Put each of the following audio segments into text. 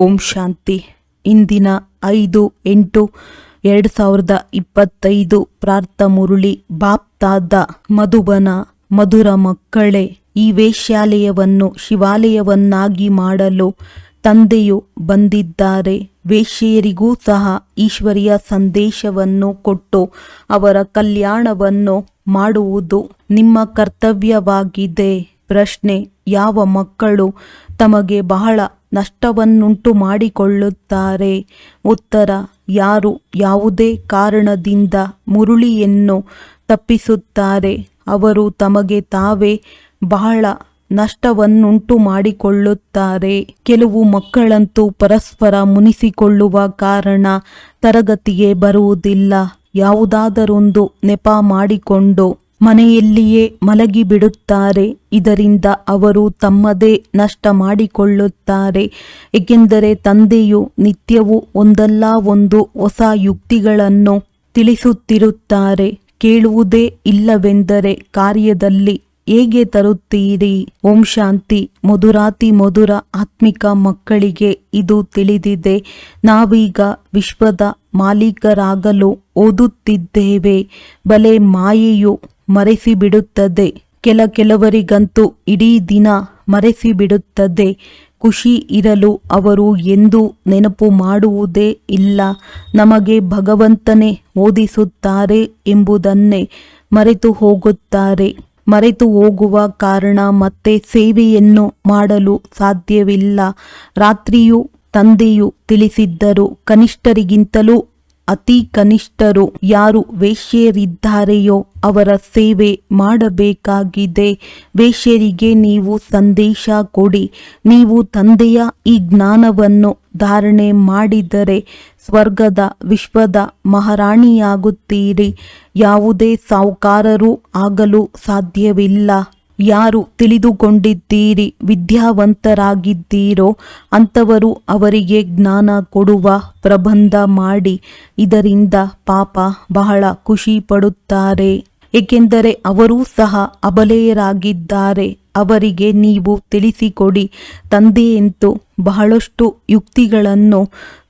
ಓಂ ಶಾಂತಿ. ಇಂದಿನ ಐದು ಎಂಟು ಎರಡು ಸಾವಿರದ ಇಪ್ಪತ್ತೈದು ಪ್ರಾರ್ಥ ಮುರುಳಿ ಬಾಪ್ತಾದ ಮಧುಬನ ಮಧುರ ಮಕ್ಕಳೇ, ಈ ವೇಶ್ಯಾಲಯವನ್ನು ಶಿವಾಲಯವನ್ನಾಗಿ ಮಾಡಲು ತಂದೆಯು ಬಂದಿದ್ದಾರೆ. ವೇಶ್ಯೆಯರಿಗೂ ಸಹ ಈಶ್ವರಿಯ ಸಂದೇಶವನ್ನು ಕೊಟ್ಟು ಅವರ ಕಲ್ಯಾಣವನ್ನು ಮಾಡುವುದು ನಿಮ್ಮ ಕರ್ತವ್ಯವಾಗಿದೆ. ಪ್ರಶ್ನೆ, ಯಾವ ಮಕ್ಕಳು ತಮಗೆ ಬಹಳ ನಷ್ಟವನ್ನುಂಟು ಮಾಡಿಕೊಳ್ಳುತ್ತಾರೆ ಉತ್ತರ, ಯಾರು ಯಾವುದೇ ಕಾರಣದಿಂದ ಮುರುಳಿಯನ್ನು ತಪ್ಪಿಸುತ್ತಾರೆ, ಅವರು ತಮಗೆ ತಾವೇ ಬಹಳ ನಷ್ಟವನ್ನುಂಟು ಮಾಡಿಕೊಳ್ಳುತ್ತಾರೆ ಕೆಲವು ಮಕ್ಕಳಂತೂ ಪರಸ್ಪರ ಮುನಿಸಿಕೊಳ್ಳುವ ಕಾರಣ ತರಗತಿಗೆ ಬರುವುದಿಲ್ಲ. ಯಾವುದಾದರೊಂದು ನೆಪ ಮಾಡಿಕೊಂಡು ಮನೆಯಲ್ಲಿಯೇ ಮಲಗಿಬಿಡುತ್ತಾರೆ. ಇದರಿಂದ ಅವರು ತಮ್ಮದೇ ನಷ್ಟ ಮಾಡಿಕೊಳ್ಳುತ್ತಾರೆ. ಏಕೆಂದರೆ ತಂದೆಯು ನಿತ್ಯವೂ ಒಂದಲ್ಲ, ಒಂದು ಹೊಸ ಯುಕ್ತಿಗಳನ್ನು ತಿಳಿಸುತ್ತಿರುತ್ತಾರೆ. ಕೇಳುವುದೇ ಇಲ್ಲವೆಂದರೆ ಕಾರ್ಯದಲ್ಲಿ ಹೇಗೆ ತರುತ್ತೀರಿ? ಓಂ ಶಾಂತಿ. ಮಧುರಾತಿ ಮಧುರ ಆತ್ಮಿಕ ಮಕ್ಕಳಿಗೆ ಇದು ತಿಳಿದಿದೆ. ನಾವೀಗ ವಿಶ್ವದ ಮಾಲೀಕರಾಗಲು ಓದುತ್ತಿದ್ದೇವೆ. ಬಲೆ ಮಾಯೆಯು ಮರೆಸಿಬಿಡುತ್ತದೆ. ಕೆಲ ಕೆಲವರಿಗಂತೂ ಇಡೀ ದಿನ ಮರೆಸಿಬಿಡುತ್ತದೆ. ಖುಷಿ ಇರಲು ಅವರು ಎಂದೂ ನೆನಪು ಮಾಡುವುದೇ ಇಲ್ಲ. ನಮಗೆ ಭಗವಂತನೇ ಓದಿಸುತ್ತಾರೆ ಎಂಬುದನ್ನೇ ಮರೆತು ಹೋಗುತ್ತಾರೆ. ಮರೆತು ಹೋಗುವ ಕಾರಣ ಮತ್ತೆ ಸೇವೆಯನ್ನು ಮಾಡಲು ಸಾಧ್ಯವಿಲ್ಲ. ರಾತ್ರಿಯೂ ತಂದೆಯು ತಿಳಿಸಿದ್ದರು, ಕನಿಷ್ಠರಿಗಿಂತಲೂ ಅತಿ ಕನಿಷ್ಠರು ಯಾರು ವೇಶ್ಯರಿದ್ದಾರೆಯೋ ಅವರ ಸೇವೆ ಮಾಡಬೇಕಾಗಿದೆ. ವೇಶ್ಯರಿಗೆ ನೀವು ಸಂದೇಶ ಕೊಡಿ. ನೀವು ತಂದೆಯ ಈ ಜ್ಞಾನವನ್ನು ಧಾರಣೆ ಮಾಡಿದರೆ ಸ್ವರ್ಗದ, ವಿಶ್ವದ ಮಹಾರಾಣಿಯಾಗುತ್ತೀರಿ. ಯಾವುದೇ ಸಾಹುಕಾರರೂ ಆಗಲು ಸಾಧ್ಯವಿಲ್ಲ. ಯಾರು ತಿಳಿದುಕೊಂಡಿದ್ದೀರಿ? ವಿದ್ಯಾವಂತರಾಗಿದ್ದೀರೋ? ಅಂಥವರು ಅವರಿಗೆ ಜ್ಞಾನ ಕೊಡುವ ಪ್ರಬಂಧ ಮಾಡಿ, ಇದರಿಂದ ಪಾಪ ಬಹಳ ಖುಷಿ ಪಡುತ್ತಾರೆ. ಏಕೆಂದರೆ ಅವರೂ ಸಹ ಅಬಲೆಯರಾಗಿದ್ದಾರೆ ಅವರಿಗೆ ನೀವು ತಿಳಿಸಿಕೊಡಿ. ತಂದೆಯಂತೂ ಬಹಳಷ್ಟು ಯುಕ್ತಿಗಳನ್ನು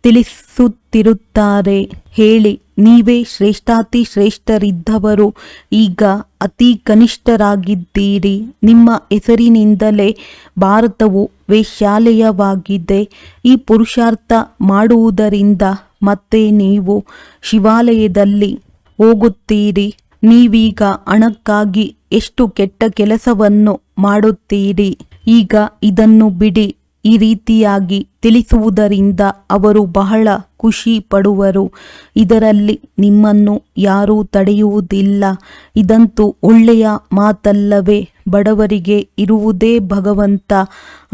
ತಿಳಿಸುತ್ತಿರುತ್ತಾರೆ. ಹೇಳಿ ನೀವೇ ಶ್ರೇಷ್ಠಾತಿ ಶ್ರೇಷ್ಠರಿದ್ದವರು. ಈಗ ಅತಿ ಕನಿಷ್ಠರಾಗಿದ್ದೀರಿ. ನಿಮ್ಮ ಹೆಸರಿನಿಂದಲೇ ಭಾರತವು ವೇಶ್ಯಾಲಯವಾಗಿದೆ. ಈ ಪುರುಷಾರ್ಥ ಮಾಡುವುದರಿಂದ ಮತ್ತೆ ನೀವು ಶಿವಾಲಯದಲ್ಲಿ ಹೋಗುತ್ತೀರಿ. ನೀವೀಗ ಹಣಕ್ಕಾಗಿ ಎಷ್ಟು ಕೆಟ್ಟ ಕೆಲಸವನ್ನು ಮಾಡುತ್ತೀರಿ? ಈಗ ಇದನ್ನು ಬಿಡಿ. ಈ ರೀತಿಯಾಗಿ ತಿಳಿಸುವುದರಿಂದ ಅವರು ಬಹಳ ಖುಷಿ ಪಡುವರು. ಇದರಲ್ಲಿ ನಿಮ್ಮನ್ನು ಯಾರೂ ತಡೆಯುವುದಿಲ್ಲ. ಇದಂತೂ ಒಳ್ಳೆಯ ಮಾತಲ್ಲವೇ. ಬಡವರಿಗೆ ಇರುವುದೇ ಭಗವಂತ.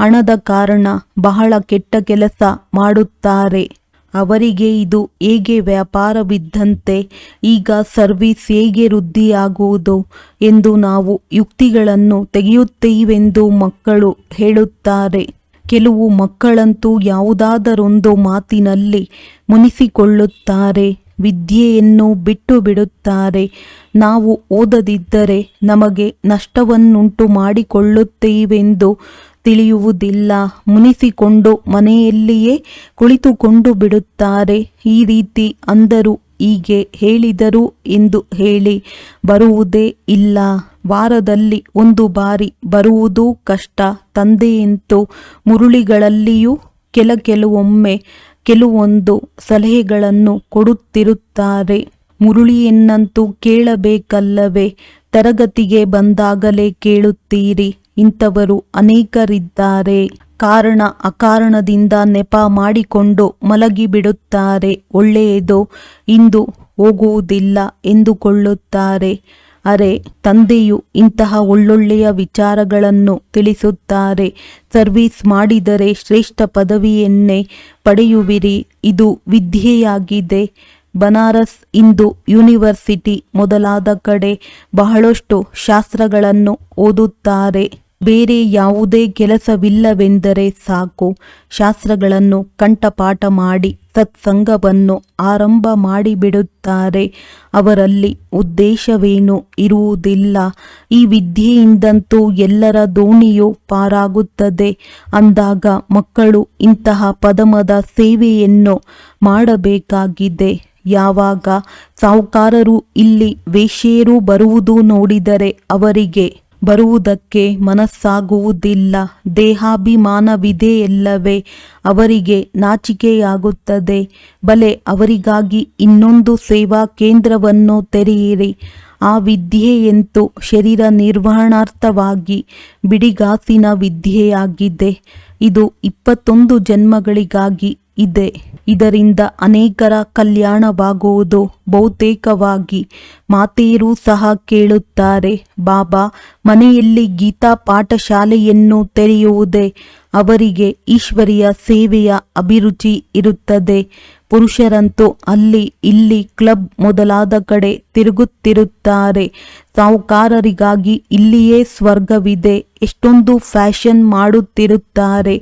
ಹಣದ ಕಾರಣ ಬಹಳ ಕೆಟ್ಟ ಕೆಲಸ ಮಾಡುತ್ತಾರೆ. ಅವರಿಗೆ ಇದು ಹೇಗೆ ವ್ಯಾಪಾರವಿದ್ದಂತೆ, ಈಗ ಸರ್ವಿಸ್ ಹೇಗೆ ವೃದ್ಧಿಯಾಗುವುದು ಎಂದು ನಾವು ಯುಕ್ತಿಗಳನ್ನು ತೆಗೆಯುತ್ತೇವೆಂದು ಮಕ್ಕಳು ಹೇಳುತ್ತಾರೆ. ಕೆಲವು ಮಕ್ಕಳಂತೂ ಯಾವುದಾದರೊಂದು ಮಾತಿನಲ್ಲಿ ಮುನಿಸಿಕೊಳ್ಳುತ್ತಾರೆ, ವಿದ್ಯೆಯನ್ನು ಬಿಟ್ಟು ಬಿಡುತ್ತಾರೆ ನಾವು ಓದದಿದ್ದರೆ ನಮಗೆ ನಷ್ಟವನ್ನುಂಟು ಮಾಡಿಕೊಳ್ಳುತ್ತೇವೆಂದು ತಿಳಿಯುವುದಿಲ್ಲ. ಮುನಿಸಿಕೊಂಡು ಮನೆಯಲ್ಲಿಯೇ ಕುಳಿತುಕೊಂಡು ಬಿಡುತ್ತಾರೆ. ಈ ರೀತಿ ಅಂದರು, ಹೀಗೆ ಹೇಳಿದರು ಎಂದು ಹೇಳಿ ಬರುವುದೇ ಇಲ್ಲ. ವಾರದಲ್ಲಿ ಒಂದು ಬಾರಿ ಬರುವುದೂ ಕಷ್ಟ. ತಂದೆಯಂತೂ ಮುರುಳಿಗಳಲ್ಲಿಯೂ ಕೆಲ ಕೆಲವೊಮ್ಮೆ ಕೆಲವೊಂದು ಸಲಹೆಗಳನ್ನು ಕೊಡುತ್ತಿರುತ್ತಾರೆ. ಮುರುಳಿಯನ್ನಂತೂ ಕೇಳಬೇಕಲ್ಲವೇ? ತರಗತಿಗೆ ಬಂದಾಗಲೇ ಕೇಳುತ್ತೀರಿ. ಇಂಥವರು ಅನೇಕರಿದ್ದಾರೆ. ಕಾರಣ ಅಕಾರಣದಿಂದ ನೆಪ ಮಾಡಿಕೊಂಡು ಮಲಗಿಬಿಡುತ್ತಾರೆ. ಒಳ್ಳೆಯದು ಇಂದು ಹೋಗುವುದಿಲ್ಲ ಎಂದುಕೊಳ್ಳುತ್ತಾರೆ. ಅರೆ, ತಂದೆಯು ಇಂತಹ ಒಳ್ಳೊಳ್ಳೆಯ ವಿಚಾರಗಳನ್ನು ತಿಳಿಸುತ್ತಾರೆ. ಸರ್ವಿಸ್ ಮಾಡಿದರೆ ಶ್ರೇಷ್ಠ ಪದವಿಯನ್ನೇ ಪಡೆಯುವಿರಿ. ಇದು ವಿದ್ಯೆಯಾಗಿದೆ. ಬನಾರಸ್ ಇಂದು ಯೂನಿವರ್ಸಿಟಿ ಮೊದಲಾದ ಕಡೆ ಬಹಳಷ್ಟು ಶಾಸ್ತ್ರಗಳನ್ನು ಓದುತ್ತಾರೆ. ಬೇರೆ ಯಾವುದೇ ಕೆಲಸವಿಲ್ಲವೆಂದರೆ ಸಾಕು. ಶಾಸ್ತ್ರಗಳನ್ನು ಕಂಠಪಾಠ ಮಾಡಿ ಸತ್ಸಂಗವನ್ನು ಆರಂಭ ಮಾಡಿಬಿಡುತ್ತಾರೆ. ಅವರಲ್ಲಿ ಉದ್ದೇಶವೇನೂ ಇರುವುದಿಲ್ಲ. ಈ ವಿದ್ಯೆಯಿಂದಂತೂ ಎಲ್ಲರ ದೋಣಿಯು ಪಾರಾಗುತ್ತದೆ. ಅಂದಾಗ ಮಕ್ಕಳು ಇಂತಹ ಪದಮದ ಸೇವೆಯನ್ನು ಮಾಡಬೇಕಾಗಿದೆ. ಯಾವಾಗ ಸಾಹುಕಾರರು ಇಲ್ಲಿ ವೇಶ್ಯೆಯರು ಬರುವುದು ನೋಡಿದರೆ ಅವರಿಗೆ ಬರುವುದಕ್ಕೆ ಮನಸ್ಸಾಗುವುದಿಲ್ಲ. ದೇಹಾಭಿಮಾನವಿದೆಯಲ್ಲವೇ? ಅವರಿಗೆ ನಾಚಿಕೆಯಾಗುತ್ತದೆ. ಬಲೆ, ಅವರಿಗಾಗಿ ಇನ್ನೊಂದು ಸೇವಾ ಕೇಂದ್ರವನ್ನು ತೆರೆಯಿರಿ. ಆ ವಿದ್ಯೆಯಂತೂ ಶರೀರ ನಿರ್ವಹಣಾರ್ಥವಾಗಿ ಬಿಡಿಗಾಸಿನ ವಿದ್ಯೆಯಾಗಿದೆ. ಇದು ಇಪ್ಪತ್ತೊಂದು ಜನ್ಮಗಳಿಗಾಗಿ ಇದೆ. ಇದರಿಂದ ಅನೇಕರ ಕಲ್ಯಾಣವಾಗುವುದು ಬಹುತೇಕವಾಗಿ. ಮಾತೆಯರು ಸಹ ಕೇಳುತ್ತಾರೆ, ಬಾಬಾ, ಮನೆಯಲ್ಲಿ ಗೀತಾ ಪಾಠಶಾಲೆಯನ್ನು ತೆರೆಯುವುದೇ ಅವರಿಗೆ ಈಶ್ವರಿಯ ಸೇವೆಯ ಅಭಿರುಚಿ ಇರುತ್ತದೆ. ಪುರುಷರಂತೂ ಅಲ್ಲಿ ಇಲ್ಲಿ ಕ್ಲಬ್ ಮೊದಲಾದ ಕಡೆ ತಿರುಗುತ್ತಿರುತ್ತಾರೆ. ಸಾಹುಕಾರರಿಗಾಗಿ ಇಲ್ಲಿಯೇ ಸ್ವರ್ಗವಿದೆ. ಎಷ್ಟೊಂದು ಫ್ಯಾಷನ್ ಮಾಡುತ್ತಿರುತ್ತಾರೆ.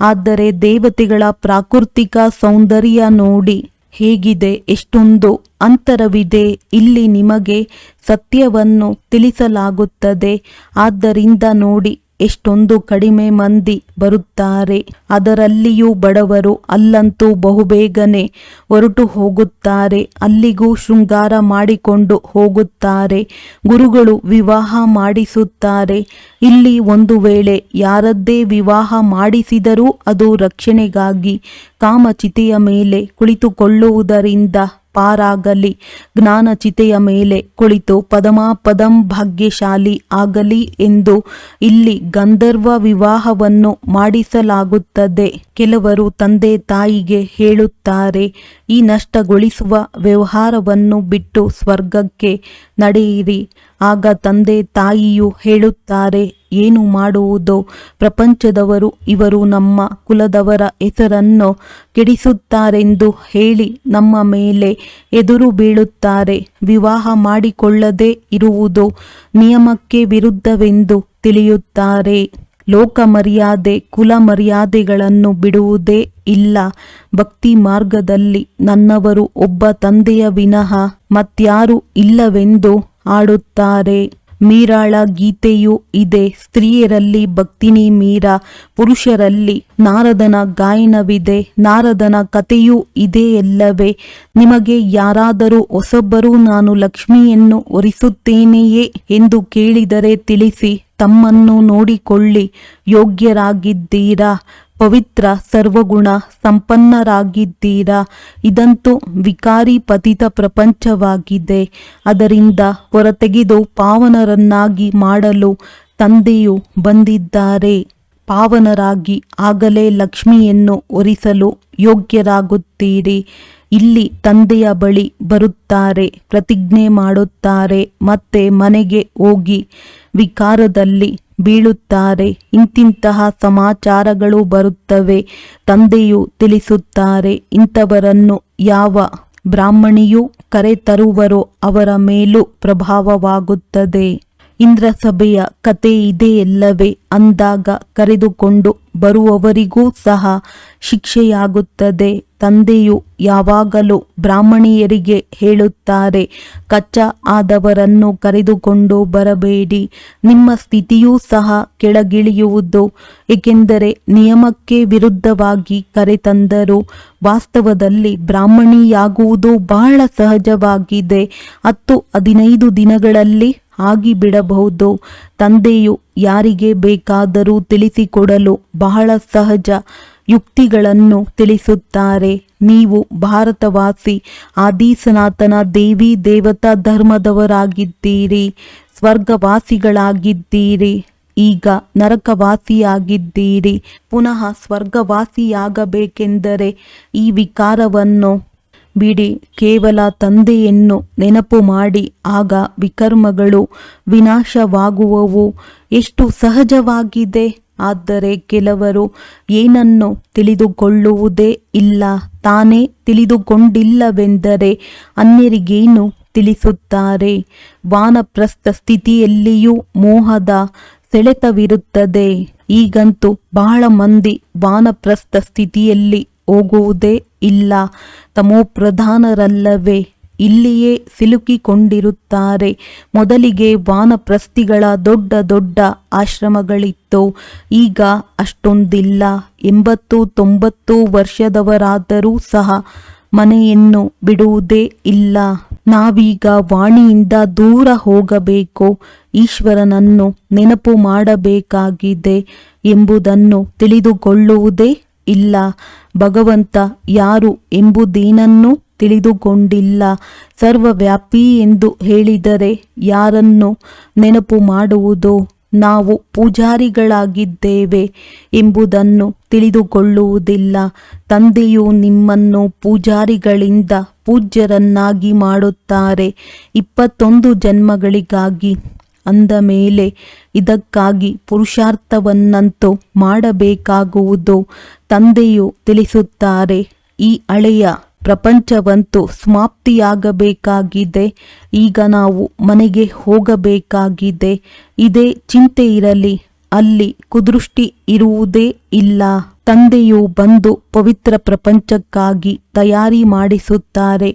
ಆದರೆ ದೇವತೆಗಳ ಪ್ರಾಕೃತಿಕ ಸೌಂದರ್ಯ ನೋಡಿ ಹೇಗಿದೆ, ಎಷ್ಟೊಂದು ಅಂತರವಿದೆ. ಇಲ್ಲಿ ನಿಮಗೆ ಸತ್ಯವನ್ನು ತಿಳಿಸಲಾಗುತ್ತದೆ. ಆದ್ದರಿಂದ ನೋಡಿ ಎಷ್ಟೊಂದು ಕಡಿಮೆ ಮಂದಿ ಬರುತ್ತಾರೆ. ಅದರಲ್ಲಿಯೂ ಬಡವರು ಅಲ್ಲಂತೂ ಬಹುಬೇಗನೆ ಹೊರಟು ಹೋಗುತ್ತಾರೆ. ಅಲ್ಲಿಗೂ ಶೃಂಗಾರ ಮಾಡಿಕೊಂಡು ಹೋಗುತ್ತಾರೆ. ಗುರುಗಳು ವಿವಾಹ ಮಾಡಿಸುತ್ತಾರೆ. ಇಲ್ಲಿ ಒಂದು ವೇಳೆ ಯಾರದ್ದೇ ವಿವಾಹ ಮಾಡಿಸಿದರೂ ಅದು ರಕ್ಷಣೆಗಾಗಿ ಕಾಮಚಿತೆಯ ಮೇಲೆ ಕುಳಿತುಕೊಳ್ಳುವುದರಿಂದ ಪಾರಾಗಲಿ. ಜ್ಞಾನಚಿತೆಯ ಮೇಲೆ ಕುಳಿತು ಪದಮಾಪದಂ ಭಾಗ್ಯಶಾಲಿ ಆಗಲಿ ಎಂದು ಇಲ್ಲಿ ಗಂಧರ್ವ ವಿವಾಹವನ್ನು ಮಾಡಿಸಲಾಗುತ್ತದೆ. ಕೆಲವರು ತಂದೆ ತಾಯಿಗೆ ಹೇಳುತ್ತಾರೆ, ಈ ನಷ್ಟಗೊಳಿಸುವ ವ್ಯವಹಾರವನ್ನು ಬಿಟ್ಟು ಸ್ವರ್ಗಕ್ಕೆ ನಡೆಯಿರಿ. ಆಗ ತಂದೆ ತಾಯಿಯು ಹೇಳುತ್ತಾರೆ ಏನು ಮಾಡುವುದೋ? ಪ್ರಪಂಚದವರು ಇವರು ನಮ್ಮ ಕುಲದವರ ಹೆಸರನ್ನು ಕೆಡಿಸುತ್ತಾರೆಂದು ಹೇಳಿ ನಮ್ಮ ಮೇಲೆ ಎದುರು ಬೀಳುತ್ತಾರೆ. ವಿವಾಹ ಮಾಡಿಕೊಳ್ಳದೇ ಇರುವುದು ನಿಯಮಕ್ಕೆ ವಿರುದ್ಧವೆಂದು ತಿಳಿಯುತ್ತಾರೆ. ಲೋಕ ಮರ್ಯಾದೆ ಕುಲ ಮರ್ಯಾದೆಗಳನ್ನು ಬಿಡುವುದೇ ಇಲ್ಲ. ಭಕ್ತಿ ಮಾರ್ಗದಲ್ಲಿ ನನ್ನವರು ಒಬ್ಬ ತಂದೆಯ ವಿನಃ ಮತ್ಯಾರು ಇಲ್ಲವೆಂದು ಆಡುತ್ತಾರೆ. ಮೀರಾಳ ಗೀತೆಯೂ ಇದೆ. ಸ್ತ್ರೀಯರಲ್ಲಿ ಭಕ್ತಿನಿ ಮೀರಾ, ಪುರುಷರಲ್ಲಿ ನಾರದನ ಗಾಯನವಿದೆ. ನಾರದನ ಕಥೆಯೂ ಇದೆಯಲ್ಲವೇ ನಿಮಗೆ ಯಾರಾದರೂ ಹೊಸೊಬ್ಬರು ನಾನು ಲಕ್ಷ್ಮಿಯನ್ನು ಒರಿಸುತ್ತೇನೆಯೇ ಎಂದು ಕೇಳಿದರೆ ತಿಳಿಸಿ, ತಮ್ಮನ್ನು ನೋಡಿಕೊಳ್ಳಿ. ಯೋಗ್ಯರಾಗಿದ್ದೀರಾ? ಪವಿತ್ರ ಸರ್ವಗುಣ ಸಂಪನ್ನರಾಗಿದ್ದೀರಾ? ಇದಂತೂ ವಿಕಾರಿ ಪತಿತ ಪ್ರಪಂಚವಾಗಿದೆ. ಅದರಿಂದ ಹೊರತೆಗೆದು ಪಾವನರನ್ನಾಗಿ ಮಾಡಲು ತಂದೆಯು ಬಂದಿದ್ದಾರೆ. ಪಾವನರಾಗಿ ಆಗಲೇ ಲಕ್ಷ್ಮಿಯನ್ನು ಒರಿಸಲು ಯೋಗ್ಯರಾಗುತ್ತೀರಿ. ಇಲ್ಲಿ ತಂದೆಯ ಬಳಿ ಬರುತ್ತಾರೆ, ಪ್ರತಿಜ್ಞೆ ಮಾಡುತ್ತಾರೆ, ಮತ್ತೆ ಮನೆಗೆ ಹೋಗಿ ವಿಕಾರದಲ್ಲಿ ಬೀಳುತ್ತಾರೆ. ಇಂತಿಂತಹ ಸಮಾಚಾರಗಳು ಬರುತ್ತವೆ. ತಂದೆಯು ತಿಳಿಸುತ್ತಾರೆ, ಇಂಥವರನ್ನು ಯಾವ ಬ್ರಾಹ್ಮಣಿಯು ಕರೆತರುವರೋ ಅವರ ಮೇಲೂ ಪ್ರಭಾವವಾಗುತ್ತದೆ. ಇಂದ್ರಸಭೆಯ ಕತೆ ಇದೆಯಲ್ಲವೇ? ಅಂದಾಗ ಕರೆದುಕೊಂಡು ಬರುವವರಿಗೂ ಸಹ ಶಿಕ್ಷೆಯಾಗುತ್ತದೆ. ತಂದೆಯು ಯಾವಾಗಲೂ ಬ್ರಾಹ್ಮಣಿಯರಿಗೆ ಹೇಳುತ್ತಾರೆ, ಕಚ್ಚ ಆದವರನ್ನು ಕರೆದುಕೊಂಡು ಬರಬೇಡಿ, ನಿಮ್ಮ ಸ್ಥಿತಿಯೂ ಸಹ ಕೆಳಗಿಳಿಯುವುದು, ಏಕೆಂದರೆ ನಿಯಮಕ್ಕೆ ವಿರುದ್ಧವಾಗಿ ಕರೆತಂದರು ವಾಸ್ತವದಲ್ಲಿ ಬ್ರಾಹ್ಮಣಿಯಾಗುವುದು ಬಹಳ ಸಹಜವಾಗಿದೆ. ಹತ್ತು ಹದಿನೈದು ದಿನಗಳಲ್ಲಿ ಆಗಿಬಿಡಬಹುದು. ತಂದೆಯು ಯಾರಿಗೆ ಬೇಕಾದರೂ ತಿಳಿಸಿಕೊಡಲು ಬಹಳ ಸಹಜ. ಯುಕ್ತಿಗಳನ್ನು ತಿಳಿಸುತ್ತಾರೆ. ನೀವು ಭಾರತವಾಸಿ ಆದಿ ಸನಾತನ ದೇವಿ, ದೇವತಾ ಧರ್ಮದವರಾಗಿದ್ದೀರಿ, ಸ್ವರ್ಗವಾಸಿಗಳಾಗಿದ್ದೀರಿ, ಈಗ ನರಕವಾಸಿಯಾಗಿದ್ದೀರಿ, ಪುನಃ ಸ್ವರ್ಗವಾಸಿಯಾಗಬೇಕೆಂದರೆ ಈ ವಿಕಾರವನ್ನು ಬಿಡಿ. ಕೇವಲ ತಂದೆಯನ್ನು ನೆನಪು ಮಾಡಿ, ಆಗ ವಿಕರ್ಮಗಳು ವಿನಾಶವಾಗುವವು. ಎಷ್ಟು ಸಹಜವಾಗಿದೆ? ಆದರೆ ಕೆಲವರು ಏನನ್ನು ತಿಳಿದುಕೊಳ್ಳುವುದೇ ಇಲ್ಲ, ತಾನೇ ತಿಳಿದುಕೊಂಡಿಲ್ಲವೆಂದರೆ ಅನ್ಯರಿಗೇನು ತಿಳಿಸುತ್ತಾರೆ? ವಾನಪ್ರಸ್ಥ ಸ್ಥಿತಿಯಲ್ಲಿಯೂ ಮೋಹದ ಸೆಳೆತವಿರುತ್ತದೆ. ಈಗಂತೂ ಬಹಳ ಮಂದಿ ವಾನಪ್ರಸ್ಥ ಸ್ಥಿತಿಯಲ್ಲಿ ಹೋಗುವುದೇ ಇಲ್ಲ. ತಮೋಪ್ರಧಾನರಲ್ಲವೇ? ಇಲ್ಲಿಯೇ ಸಿಲುಕಿಕೊಂಡಿರುತ್ತಾರೆ. ಮೊದಲಿಗೆ ವಾನಪ್ರಸ್ಥಿಗಳ ದೊಡ್ಡ ದೊಡ್ಡ ಆಶ್ರಮಗಳಿತ್ತು. ಈಗ ಅಷ್ಟೊಂದಿಲ್ಲ. ಎಂಬತ್ತು ತೊಂಬತ್ತು ವರ್ಷದವರಾದರೂ ಸಹ ಮನೆಯನ್ನು ಬಿಡುವುದೇ ಇಲ್ಲ. ನಾವೀಗ ವಾಣಿಯಿಂದ ದೂರ ಹೋಗಬೇಕು. ಈಶ್ವರನನ್ನು ನೆನಪು ಮಾಡಬೇಕಾಗಿದೆ ಎಂಬುದನ್ನು ತಿಳಿದುಕೊಳ್ಳುವುದೇ ಇಲ್ಲ. ಭಗವಂತ ಯಾರು ಎಂಬುದೇನನ್ನೂ ತಿಳಿದುಕೊಂಡಿಲ್ಲ. ಸರ್ವವ್ಯಾಪಿ ಎಂದು ಹೇಳಿದರೆ ಯಾರನ್ನು ನೆನಪು ಮಾಡುವುದು ನಾವು ಪೂಜಾರಿಗಳಾಗಿದ್ದೇವೆ ಎಂಬುದನ್ನು ತಿಳಿದುಕೊಳ್ಳುವುದಿಲ್ಲ. ತಂದೆಯು ನಿಮ್ಮನ್ನು ಪೂಜಾರಿಗಳಿಂದ ಪೂಜ್ಯರನ್ನಾಗಿ ಮಾಡುತ್ತಾರೆ. ಇಪ್ಪತ್ತೊಂದು ಜನ್ಮಗಳಿಗಾಗಿ ಅಂದ ಮೇಲೆ ಇದಕ್ಕಾಗಿ ಪುರುಷಾರ್ಥವನ್ನಂತೂ ಮಾಡಬೇಕಾಗುವುದು ತಂದೆಯು ತಿಳಿಸುತ್ತಾರೆ. ಈ ಹಳೆಯ ಪ್ರಪಂಚವಂತೂ ಸಮಾಪ್ತಿಯಾಗಬೇಕಾಗಿದೆ. ಈಗ ನಾವು ಮನೆಗೆ ಹೋಗಬೇಕಾಗಿದೆ. ಇದೇ ಚಿಂತೆ ಇರಲಿ, ಅಲ್ಲಿ ಕುದೃಷ್ಟಿ ಇರುವುದೇ ಇಲ್ಲ. ತಂದೆಯು ಬಂದು ಪವಿತ್ರ ಪ್ರಪಂಚಕ್ಕಾಗಿ ತಯಾರಿ ಮಾಡಿಸುತ್ತಾರೆ.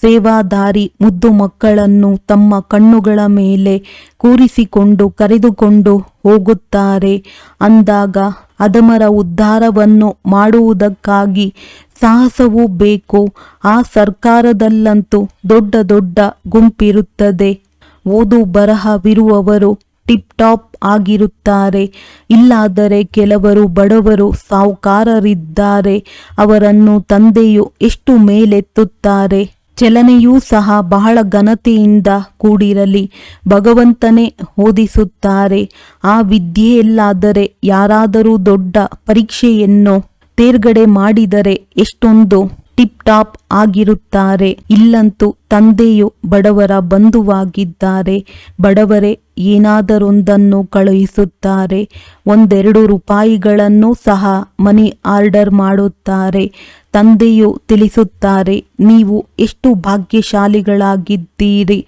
ಸೇವಾದಾರಿ ಮುದ್ದು ಮಕ್ಕಳನ್ನು ತಮ್ಮ ಕಣ್ಣುಗಳ ಮೇಲೆ ಕೂರಿಸಿಕೊಂಡು ಕರೆದುಕೊಂಡು ಹೋಗುತ್ತಾರೆ. ಅಂದಾಗ ಅದಮರ ಉದ್ಧಾರವನ್ನು ಮಾಡುವುದಕ್ಕಾಗಿ ಸಾಹಸವೂ ಬೇಕು. ಆ ಸರ್ಕಾರದಲ್ಲಂತೂ ದೊಡ್ಡ ದೊಡ್ಡ ಗುಂಪಿರುತ್ತದೆ. ಓದು ಬರಹವಿರುವವರು ಟಿಪ್ ಟಾಪ್ ಆಗಿರುತ್ತಾರೆ. ಇಲ್ಲಾದರೆ ಕೆಲವರು ಬಡವರು ಸಾಹುಕಾರರಿದ್ದಾರೆ. ಅವರನ್ನು ತಂದೆಯು ಎಷ್ಟು ಮೇಲೆತ್ತುತ್ತಾರೆ. ಚಲನೆಯೂ ಸಹ ಬಹಳ ಘನತೆಯಿಂದ ಕೂಡಿರಲಿ. ಭಗವಂತನೇ ಓದಿಸುತ್ತಾರೆ. ಆ ವಿದ್ಯೆಯಲ್ಲಾದರೆ ಯಾರಾದರೂ ದೊಡ್ಡ ಪರೀಕ್ಷೆಯನ್ನು ತೇರ್ಗಡೆ ಮಾಡಿದರೆ ಎಷ್ಟೊಂದು ಟಿಪ್ ಟಾಪ್ ಆಗಿರುತ್ತಾರೆ. ಇಲ್ಲಂತೂ ತಂದೆಯು ಬಡವರ ಬಂಧುವಾಗಿದ್ದಾರೆ. ಬಡವರೇ, ಏನಾದರೊಂದನ್ನು ಕಳುಹಿಸುತ್ತಾರೆ. ಒಂದೆರಡು ರೂಪಾಯಿಗಳನ್ನು ಸಹ ಮನಿ ಆರ್ಡರ್ ಮಾಡುತ್ತಾರೆ. ತಂದೆಯು ತಿಳಿಸುತ್ತಾರೆ, ನೀವು ಎಷ್ಟು ಭಾಗ್ಯಶಾಲಿಗಳಾಗಿದ್ದೀರಿ.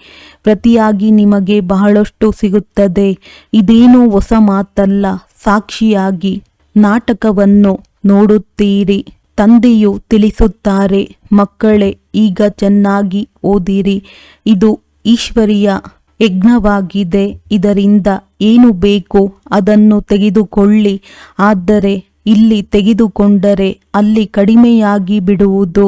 ಪ್ರತಿಯಾಗಿ ನಿಮಗೆ ಬಹಳಷ್ಟು ಸಿಗುತ್ತದೆ. ಇದೇನು ಹೊಸ ಮಾತಲ್ಲ. ಸಾಕ್ಷಿಯಾಗಿ ನಾಟಕವನ್ನು ನೋಡುತ್ತೀರಿ, ತಂದೆಯು ತಿಳಿಸುತ್ತಾರೆ, ಮಕ್ಕಳೇ, ಈಗ ಚೆನ್ನಾಗಿ ಓದಿರಿ. ಇದು ಈಶ್ವರಿಯ ಯಜ್ಞವಾಗಿದೆ, ಇದರಿಂದ ಏನು ಬೇಕೋ ಅದನ್ನು ತೆಗೆದುಕೊಳ್ಳಿ. ಆದರೆ ಇಲ್ಲಿ ತೆಗೆದುಕೊಂಡರೆ ಅಲ್ಲಿ ಕಡಿಮೆಯಾಗಿ ಬಿಡುವುದು.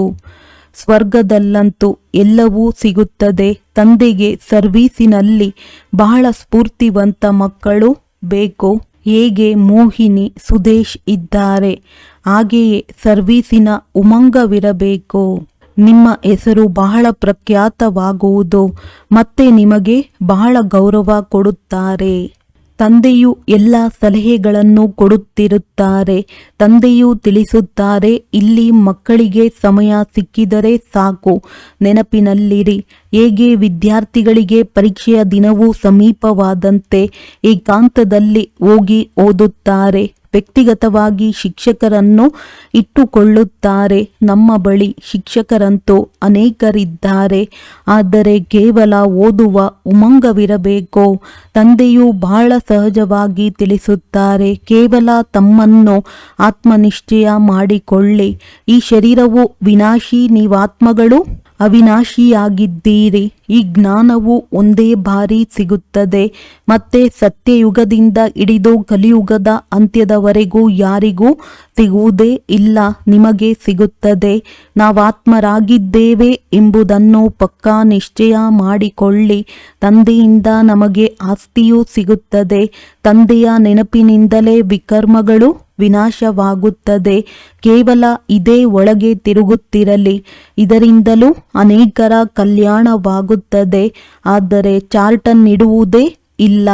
ಸ್ವರ್ಗದಲ್ಲಂತೂ ಎಲ್ಲವೂ ಸಿಗುತ್ತದೆ, ತಂದೆಗೆ ಸರ್ವೀಸಿನಲ್ಲಿ ಬಹಳ ಸ್ಫೂರ್ತಿವಂತ ಮಕ್ಕಳು ಬೇಕು. ಹೇಗೆ ಮೋಹಿನಿ ಸುದೇಶ್ ಇದ್ದಾರೆ? ಹಾಗೆಯೇ ಸರ್ವೀಸಿನ ಉಮಂಗವಿರಬೇಕು. ನಿಮ್ಮ ಹೆಸರು ಬಹಳ ಪ್ರಖ್ಯಾತವಾಗುವುದು ಮತ್ತೆ ನಿಮಗೆ ಬಹಳ ಗೌರವ ಕೊಡುತ್ತಾರೆ. ತಂದೆಯು ಎಲ್ಲ ಸಲಹೆಗಳನ್ನು ಕೊಡುತ್ತಿರುತ್ತಾರೆ. ತಂದೆಯು ತಿಳಿಸುತ್ತಾರೆ, ಇಲ್ಲಿ ಮಕ್ಕಳಿಗೆ ಸಮಯ ಸಿಕ್ಕಿದರೆ ಸಾಕು, ನೆನಪಿನಲ್ಲಿರಿ. ಹೇಗೆ ವಿದ್ಯಾರ್ಥಿಗಳಿಗೆ ಪರೀಕ್ಷೆಯ ದಿನವೂ ಸಮೀಪವಾದಂತೆ ಏಕಾಂತದಲ್ಲಿ ಹೋಗಿ ಓದುತ್ತಾರೆ. ವ್ಯಕ್ತಿಗತವಾಗಿ ಶಿಕ್ಷಕರನ್ನು ಇಟ್ಟುಕೊಳ್ಳುತ್ತಾರೆ. ನಮ್ಮ ಬಳಿ ಶಿಕ್ಷಕರಂತೂ ಅನೇಕರಿದ್ದಾರೆ. ಆದರೆ ಕೇವಲ ಓದುವ ಉಮಂಗವಿರಬೇಕು. ತಂದೆಯು ಬಹಳ ಸಹಜವಾಗಿ ತಿಳಿಸುತ್ತಾರೆ, ಕೇವಲ ತಮ್ಮನ್ನು ಆತ್ಮನಿಶ್ಚಯ ಮಾಡಿಕೊಳ್ಳಿ. ಈ ಶರೀರವು ವಿನಾಶಿ ನೀವಾತ್ಮಗಳು ಅವಿನಾಶಿಯಾಗಿದ್ದೀರಿ. ಈ ಜ್ಞಾನವು ಒಂದೇ ಬಾರಿ ಸಿಗುತ್ತದೆ. ಮತ್ತೆ ಸತ್ಯಯುಗದಿಂದ ಹಿಡಿದು ಕಲಿಯುಗದ ಅಂತ್ಯದವರೆಗೂ ಯಾರಿಗೂ ಸಿಗುವುದೇ ಇಲ್ಲ, ನಿಮಗೆ ಸಿಗುತ್ತದೆ. ನಾವಾತ್ಮರಾಗಿದ್ದೇವೆ ಎಂಬುದನ್ನು ಪಕ್ಕಾ ನಿಶ್ಚಯ ಮಾಡಿಕೊಳ್ಳಿ. ತಂದೆಯಿಂದ ನಮಗೆ ಆಸ್ತಿಯೂ ಸಿಗುತ್ತದೆ. ತಂದೆಯ ನೆನಪಿನಿಂದಲೇ ವಿಕರ್ಮಗಳು ವಿನಾಶವಾಗುತ್ತದೆ. ಕೇವಲ ಇದೇ ಒಳಗೆ ತಿರುಗುತ್ತಿರಲಿ. ಇದರಿಂದಲೂ ಅನೇಕರ ಕಲ್ಯಾಣವಾಗುತ್ತದೆ. ಆದರೆ ಚಾರ್ಟನ್ ಚಾರ್ಟನ್ನಿಡುವುದೇ ಇಲ್ಲ.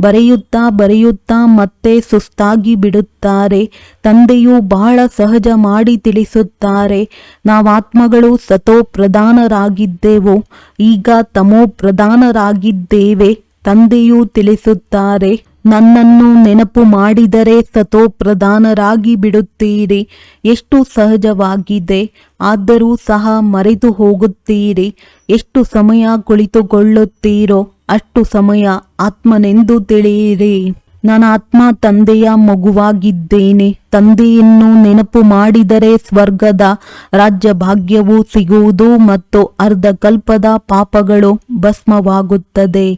ಬರೆಯುತ್ತಾ ಬರೆಯುತ್ತಾ ಮತ್ತೆ ಸುಸ್ತಾಗಿ ಬಿಡುತ್ತಾರೆ. ತಂದೆಯು ಬಹಳ ಸಹಜ ಮಾಡಿ ತಿಳಿಸುತ್ತಾರೆ. ನಾವಾತ್ಮಗಳು ಸತೋ ಪ್ರಧಾನರಾಗಿದ್ದೆವು. ಈಗ ತಮೋ ಪ್ರಧಾನರಾಗಿದ್ದೇವೆ, ತಂದೆಯು ತಿಳಿಸುತ್ತಾರೆ. ನನ್ನನ್ನು ನೆನಪು ಮಾಡಿದರೆ ಸತೋ ಪ್ರಧಾನರಾಗಿ ಬಿಡುತ್ತೀರಿ. ಎಷ್ಟು ಸಹಜವಾಗಿದೆ, ಆದರೂ ಸಹ ಮರೆತು ಹೋಗುತ್ತೀರಿ. ಎಷ್ಟು ಸಮಯ ಕುಳಿತುಕೊಳ್ಳುತ್ತೀರೋ, ಅಷ್ಟು ಸಮಯ ಆತ್ಮನೆಂದು ತಿಳಿಯಿರಿ. ನನ್ನ ಆತ್ಮ ತಂದೆಯ ಮಗುವಾಗಿದ್ದೇನೆ. ತಂದೆಯನ್ನು ನೆನಪು ಮಾಡಿದರೆ ಸ್ವರ್ಗದ ರಾಜ್ಯ ಭಾಗ್ಯವು ಸಿಗುವುದು ಮತ್ತು ಅರ್ಧ ಕಲ್ಪದ ಪಾಪಗಳು ಭಸ್ಮವಾಗುತ್ತದೆ.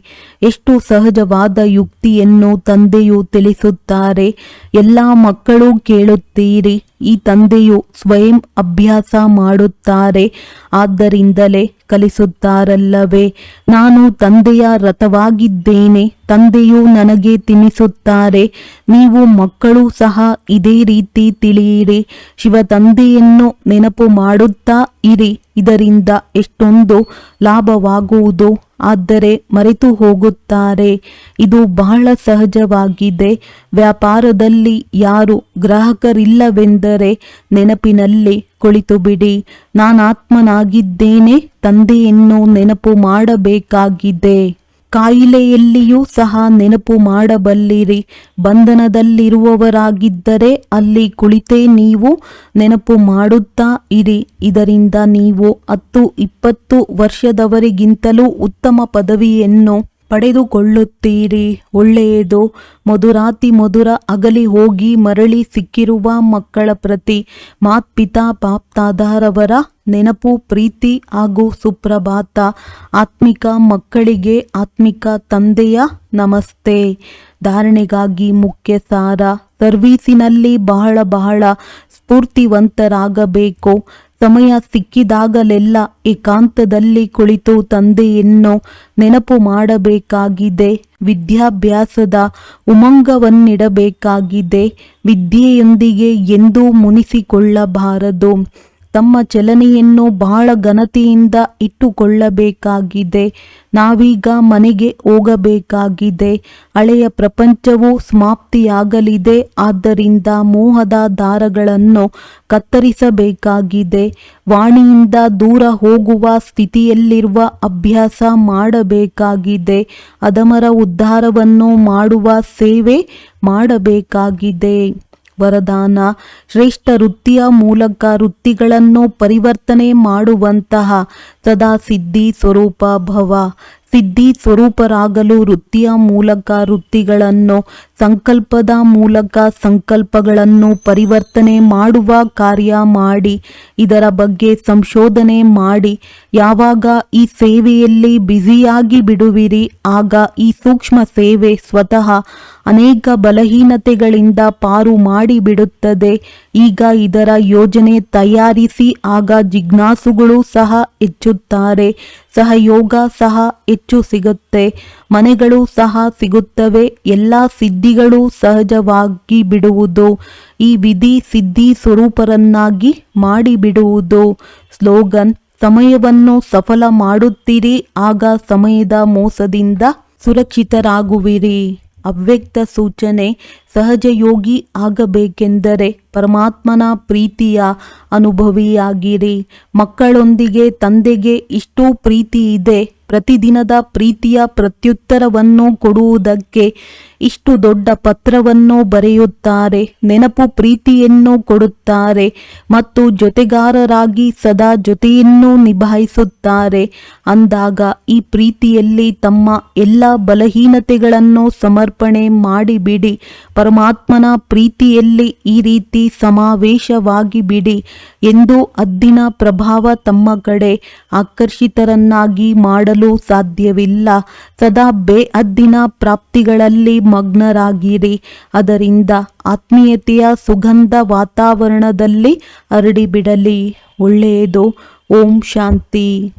ಎಷ್ಟು ಸಹಜವಾದ ಯುಕ್ತಿಯನ್ನು ತಂದೆಯು ತಿಳಿಸುತ್ತಾರೆ. ಎಲ್ಲ ಮಕ್ಕಳು ಕೇಳುತ್ತೀರಿ. ಈ ತಂದೆಯು ಸ್ವಯಂ ಅಭ್ಯಾಸ ಮಾಡುತ್ತಾರೆ. ಆದ್ದರಿಂದಲೇ ಕಲಿಸುತ್ತಾರಲ್ಲವೇ? ನಾನು ತಂದೆಯ ರಥವಾಗಿದ್ದೇನೆ, ತಂದೆಯು ನನಗೆ ತಿನ್ನಿಸುತ್ತಾರೆ ನೀವು ಮಕ್ಕಳು ಸಹ ಇದೇ ರೀತಿ ತಿಳಿಯಿರಿ. ಶಿವ ತಂದೆಯನ್ನು ನೆನಪು ಮಾಡುತ್ತಾ ಇರಿ, ಇದರಿಂದ ಎಷ್ಟೊಂದು ಲಾಭವಾಗುವುದು. ಆದರೆ ಮರೆತು ಹೋಗುತ್ತಾರೆ. ಇದು ಬಹಳ ಸಹಜವಾಗಿದೆ. ವ್ಯಾಪಾರದಲ್ಲಿ ಯಾರು ಗ್ರಾಹಕರಿಲ್ಲವೆಂದರೆ ನೆನಪಿನಲ್ಲಿ ಕುಳಿತು ಬಿಡಿ ನಾನಾತ್ಮನಾಗಿದ್ದೇನೆ, ತಂದೆಯನ್ನು ನೆನಪು ಮಾಡಬೇಕಾಗಿದೆ. ಕಾಯಿಲೆಯಲ್ಲಿಯೂ ಸಹ ನೆನಪು ಮಾಡಬಲ್ಲಿರಿ. ಬಂಧನದಲ್ಲಿರುವವರಾಗಿದ್ದರೆ ಅಲ್ಲಿ ಕುಳಿತೇ ನೀವು ನೆನಪು ಮಾಡುತ್ತಾ ಇರಿ. ಇದರಿಂದ ನೀವು ಹತ್ತು, ಇಪ್ಪತ್ತು ವರ್ಷದವರಿಗಿಂತಲೂ ಉತ್ತಮ ಪದವಿಯನ್ನು ಪಡೆದುಕೊಳ್ಳುತ್ತೀರಿ. ಒಳ್ಳೆಯದು, ಮಧುರಾತಿ ಮಧುರ ಅಗಲಿ ಹೋಗಿ ಮರಳಿ ಸಿಕ್ಕಿರುವ ಮಕ್ಕಳ ಪ್ರತಿ ಮಾತ್ಪಿತಾ ಪಾಪ್ತಾದಾರವರ ನೆನಪು, ಪ್ರೀತಿ ಹಾಗೂ ಸುಪ್ರಭಾತ. ಆತ್ಮಿಕ ಮಕ್ಕಳಿಗೆ ಆತ್ಮಿಕ ತಂದೆಯ ನಮಸ್ತೆ. ಧಾರಣೆಗಾಗಿ ಮುಖ್ಯ ಸಾರ ಸರ್ವೀಸಿನಲ್ಲಿ ಬಹಳ ಬಹಳ ಸ್ಫೂರ್ತಿವಂತರಾಗಬೇಕು. ಸಮಯ ಸಿಕ್ಕಿದಾಗಲೆಲ್ಲ ಏಕಾಂತದಲ್ಲಿ ಕುಳಿತು ತಂದೆಯನ್ನು ನೆನಪು ಮಾಡಬೇಕಾಗಿದೆ. ವಿದ್ಯಾಭ್ಯಾಸದ ಉಮಂಗವನ್ನಿಡಬೇಕಾಗಿದೆ. ವಿದ್ಯೆಯೊಂದಿಗೆ ಎಂದೂ ಮುನಿಸಿಕೊಳ್ಳಬಾರದು. ತಮ್ಮ ಚಲನೆಯನ್ನು ಬಹಳ ಘನತೆಯಿಂದ ಇಟ್ಟುಕೊಳ್ಳಬೇಕಾಗಿದೆ. ನಾವೀಗ ಮನೆಗೆ ಹೋಗಬೇಕಾಗಿದೆ. ಹಳೆಯ ಪ್ರಪಂಚವು ಸಮಾಪ್ತಿಯಾಗಲಿದೆ. ಆದ್ದರಿಂದ ಮೋಹದ ದಾರಗಳನ್ನು ಕತ್ತರಿಸಬೇಕಾಗಿದೆ. ವಾಣಿಯಿಂದ ದೂರ ಹೋಗುವ ಸ್ಥಿತಿಯಲ್ಲಿರುವ ಅಭ್ಯಾಸ ಮಾಡಬೇಕಾಗಿದೆ. ಅದಮರ ಉದ್ಧಾರವನ್ನು ಮಾಡುವ ಸೇವೆ ಮಾಡಬೇಕಾಗಿದೆ. ವರದಾನ. ಶ್ರೇಷ್ಠ ವೃತ್ತಿಯ ಮೂಲಕ ವೃತ್ತಿಗಳನ್ನು ಪರಿವರ್ತನೆ ಮಾಡುವಂತಹ ಸದಾ ಸಿದ್ಧಿ ಸ್ವರೂಪ ಭವ. ಸಿದ್ಧಿ ಸ್ವರೂಪರಾಗಲು ವೃತ್ತಿಯ ಮೂಲಕ ವೃತ್ತಿಗಳನ್ನು, ಸಂಕಲ್ಪದ ಮೂಲಕ ಸಂಕಲ್ಪಗಳನ್ನು ಪರಿವರ್ತನೆ ಮಾಡುವ ಕಾರ್ಯ ಮಾಡಿ, ಇದರ ಬಗ್ಗೆ ಸಂಶೋಧನೆ ಮಾಡಿ, ಯಾವಾಗ ಈ ಸೇವೆಯಲ್ಲಿ ಬ್ಯುಸಿಯಾಗಿ ಬಿಡುವಿರಿ, ಆಗ ಈ ಸೂಕ್ಷ್ಮ ಸೇವೆ ಸ್ವತಃ ಅನೇಕ ಬಲಹೀನತೆಗಳಿಂದ ಪಾರು ಮಾಡಿಬಿಡುತ್ತದೆ. ಈಗ ಇದರ ಯೋಜನೆ ತಯಾರಿಸಿ ಆಗ ಜಿಜ್ಞಾಸುಗಳು ಸಹ ಹೆಚ್ಚುತ್ತಾರೆ. ಸಹಯೋಗ ಸಹ ಹೆಚ್ಚು ಸಿಗುತ್ತೆ. ಮನೆಗಳು ಸಹ ಸಿಗುತ್ತವೆ. ಎಲ್ಲ ಸಿದ್ಧಿಗಳು ಸಹಜವಾಗಿ ಬಿಡುವುದು. ಈ ವಿಧಿ ಸಿದ್ಧಿ ಸ್ವರೂಪರನ್ನಾಗಿ ಮಾಡಿಬಿಡುವುದು. ಸ್ಲೋಗನ್, ಸಮಯವನ್ನು ಸಫಲ ಮಾಡುತ್ತೀರಿ, ಆಗ ಸಮಯದ ಮೋಸದಿಂದ ಸುರಕ್ಷಿತರಾಗುವಿರಿ. ಅವ್ಯಕ್ತ ಸೂಚನೆ ಸಹಜ ಯೋಗಿ ಆಗಬೇಕೆಂದರೆ ಪರಮಾತ್ಮನ ಪ್ರೀತಿಯ ಅನುಭವಿಯಾಗಿರಿ. ಮಕ್ಕಳೊಂದಿಗೆ ತಂದೆಗೆ ಇಷ್ಟು ಪ್ರೀತಿ ಇದೆ. ಪ್ರತಿದಿನದ ಪ್ರೀತಿಯ ಪ್ರತ್ಯುತ್ತರವನ್ನು ಕೊಡುವುದಕ್ಕೆ ಇಷ್ಟು ದೊಡ್ಡ ಪತ್ರವನ್ನು ಬರೆಯುತ್ತಾರೆ, ನೆನಪು ಪ್ರೀತಿಯನ್ನು ಕೊಡುತ್ತಾರೆ ಮತ್ತು ಜೊತೆಗಾರರಾಗಿ ಸದಾ ಜೊತೆಯನ್ನು ನಿಭಾಯಿಸುತ್ತಾರೆ. ಅಂದಾಗ ಈ ಪ್ರೀತಿಯಲ್ಲಿ ತಮ್ಮ ಎಲ್ಲ ಬಲಹೀನತೆಗಳನ್ನು ಸಮರ್ಪಣೆ ಮಾಡಿಬಿಡಿ. ಪರಮಾತ್ಮನ ಪ್ರೀತಿಯಲ್ಲಿ ಈ ರೀತಿ ಸಮಾವೇಶವಾಗಿಬಿಡಿ ಎಂದು ಅದ್ದಿನ ಪ್ರಭಾವ ತಮ್ಮ ಕಡೆ ಆಕರ್ಷಿತರನ್ನಾಗಿ ಮಾಡಲು ಸಾಧ್ಯವಿಲ್ಲ. ಸದಾ ಬೇಅದ್ದಿನ ಪ್ರಾಪ್ತಿಗಳಲ್ಲಿ ಮಗ್ನರಾಗಿರಿ. ಅದರಿಂದ ಆತ್ಮೀಯತೆಯ ಸುಗಂಧ ವಾತಾವರಣದಲ್ಲಿ ಹರಡಿಬಿಡಲಿ. ಒಳ್ಳೆಯದು. ಓಂ ಶಾಂತಿ.